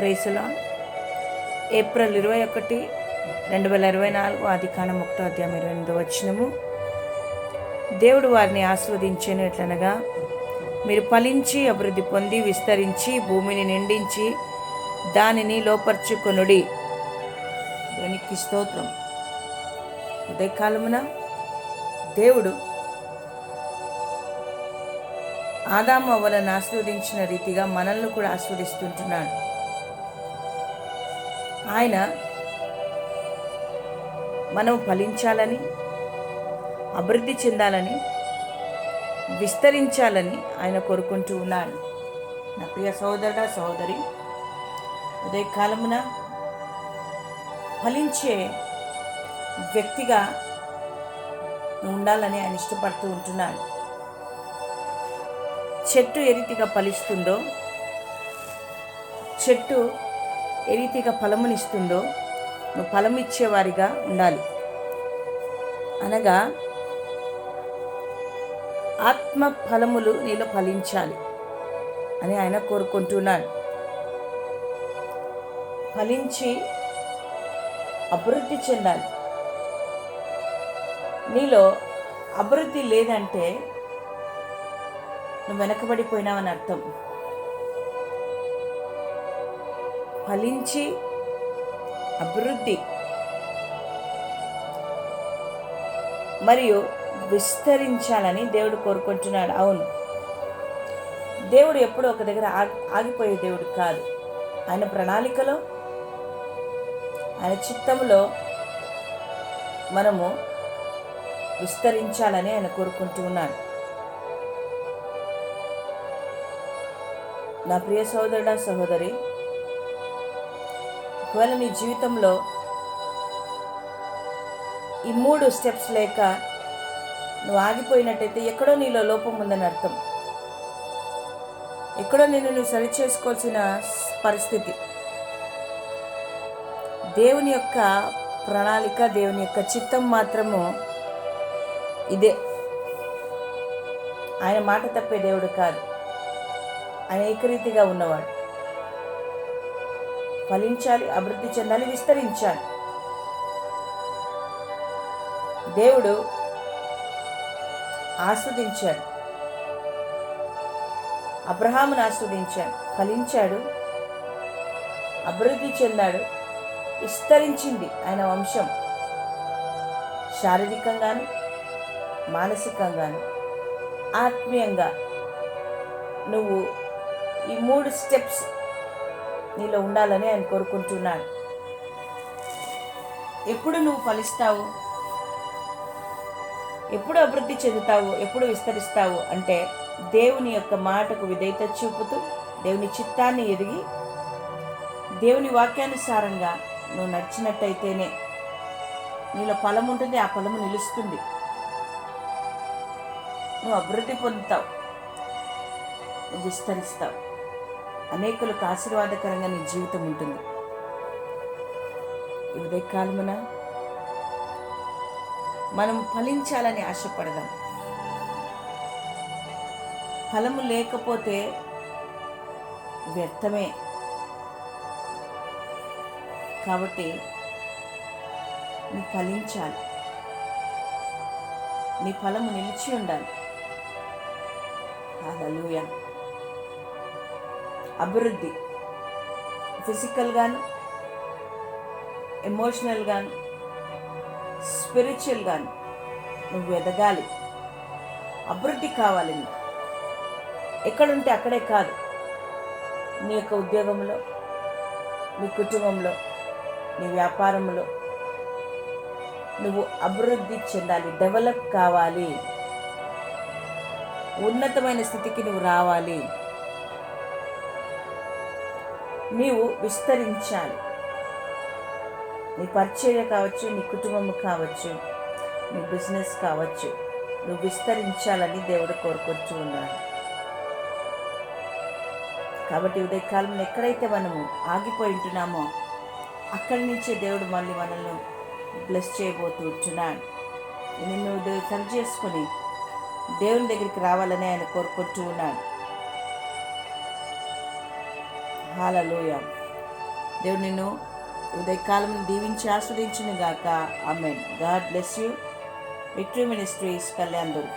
ప్రేసులా April ఇరవై ఒకటి రెండు వేల ఇరవై నాలుగు ఆది కాలం ఒకటో అధ్యాయం ఇరవై ఎనిమిదో వచ్చినము దేవుడు వారిని ఆస్వాదించేను ఎట్లనగా మీరు ఫలించి అభివృద్ధి పొంది విస్తరించి భూమిని నిండించి దానిని లోపర్చుకొనుడి. దేవునికి స్తోత్రం. ఉదయకాలమున దేవుడు ఆదాము అవ్వలను ఆస్వాదించిన రీతిగా మనల్ని కూడా ఆస్వాదిస్తుంటున్నాడు ఆయన మనం ఫలించాలని అభివృద్ధి చెందాలని విస్తరించాలని ఆయన కోరుకుంటూ ఉన్నాడు. నా ప్రియ సహోదరుడ సహోదరి ఉదయకాలమున ఫలించే వ్యక్తిగా ఉండాలని ఆయన ఇష్టపడుతూ ఉంటున్నాడు. చెట్టు ఏ రీతిగా ఫలిస్తుందో చెట్టు ఏ రీతిగా ఫలమునిస్తుందో నువ్వు ఫలం ఇచ్చేవారిగా ఉండాలి. అనగా ఆత్మ ఫలములు నీలో ఫలించాలి అని ఆయన కోరుకుంటున్నాడు. ఫలించి అభివృద్ధి చెందాలి. నీలో అభివృద్ధి లేదంటే నువ్వు వెనకబడిపోయినావని అర్థం. ఫలించి అభివృద్ధి. మరియు విస్తరించాలని దేవుడు కోరుకుంటున్నాడు. అవును. దేవుడు ఎప్పుడూ ఒక దగ్గర ఆగి ఆగిపోయే దేవుడు కాదు. ఆయన ప్రణాళికలో ఆయన చిత్తంలో మనము విస్తరించాలని ఆయన కోరుకుంటూ ఉన్నాడు. నా ప్రియ సోదరుడా సహోదరి ఒకవేళ నీ జీవితంలో ఈ మూడు స్టెప్స్ లేక నువ్వు ఆగిపోయినట్టయితే ఎక్కడో నీలో లోపం ఉందని అర్థం. ఎక్కడో నేను నువ్వు సరి చేసుకోవాల్సిన పరిస్థితి. దేవుని యొక్క ప్రణాళిక దేవుని యొక్క చిత్తం మాత్రము ఇదే. ఆయన మాట తప్పే దేవుడు కాదు. ఆయన ఏకరీతిగా ఉన్నవాడు. ఫలించాలి అభివృద్ధి చెందాలి విస్తరించాలి. దేవుడు ఆస్వాదించాడు. అబ్రహామును ఆస్వాదించాడు ఫలించాడు అభివృద్ధి చెందాడు విస్తరించింది ఆయన వంశం. శారీరకంగాను మానసికంగాను ఆత్మీయంగా నువ్వు ఈ మూడు స్టెప్స్ నీలో ఉండాలని ఆయన కోరుకుంటున్నాడు. ఎప్పుడు నువ్వు ఫలిస్తావు? ఎప్పుడు అభివృద్ధి చెందుతావు? ఎప్పుడు విస్తరిస్తావు? అంటే దేవుని యొక్క మాటకు విధేయత చూపుతూ దేవుని చిత్తాన్ని ఎదిగి దేవుని వాక్యానుసారంగా నువ్వు నడిచినట్టయితేనే నీలో ఫలం ఉంటుంది ఆ ఫలము నిలుస్తుంది. నువ్వు అభివృద్ధి పొందుతావు. నువ్వు విస్తరిస్తావు. అనేకులకు ఆశీర్వాదకరంగా నీ జీవితం ఉంటుంది. ఈ ఉదయకాలమున మనం ఫలించాలని ఆశపడదాం. ఫలము లేకపోతే వ్యర్థమే. కాబట్టి నీ ఫలించాలి. నీ ఫలము నిలిచి ఉండాలి. అదలుయా అభివృద్ధి. ఫిజికల్గాను ఎమోషనల్గాను స్పిరిచువల్గాను నువ్వు ఎదగాలి. అభివృద్ధి కావాలి నీకు. ఎక్కడుంటే అక్కడే కాదు. నీ యొక్క ఉద్యోగంలో నీ కుటుంబంలో నీ వ్యాపారంలో నువ్వు అభివృద్ధి చెందాలి. డెవలప్ కావాలి. ఉన్నతమైన స్థితికి నువ్వు రావాలి. నీవు విస్తరించాలి. నీ పరిచర్య కావచ్చు నీ కుటుంబం కావచ్చు నీ బిజినెస్ కావచ్చు నువ్వు విస్తరించాలని దేవుడు కోరుకుంటూ ఉన్నాడు. కాబట్టి ఉదయకాలం ఎక్కడైతే మనము ఆగిపోయి ఉంటున్నామో అక్కడి నుంచే దేవుడు మళ్ళీ మనల్ని బ్లెస్ చేయబోతూ ఉంటున్నాడు. నిన్ను సరి చేసుకొని దేవుని దగ్గరికి రావాలని ఆయన కోరుకుంటూ ఉన్నాడు. హాలలోయ. దేవుడు నిన్ను ఉదయకాలం దీవించి ఆస్వాదించిన గాక amen God bless you. Victory ministries Kalyan Durg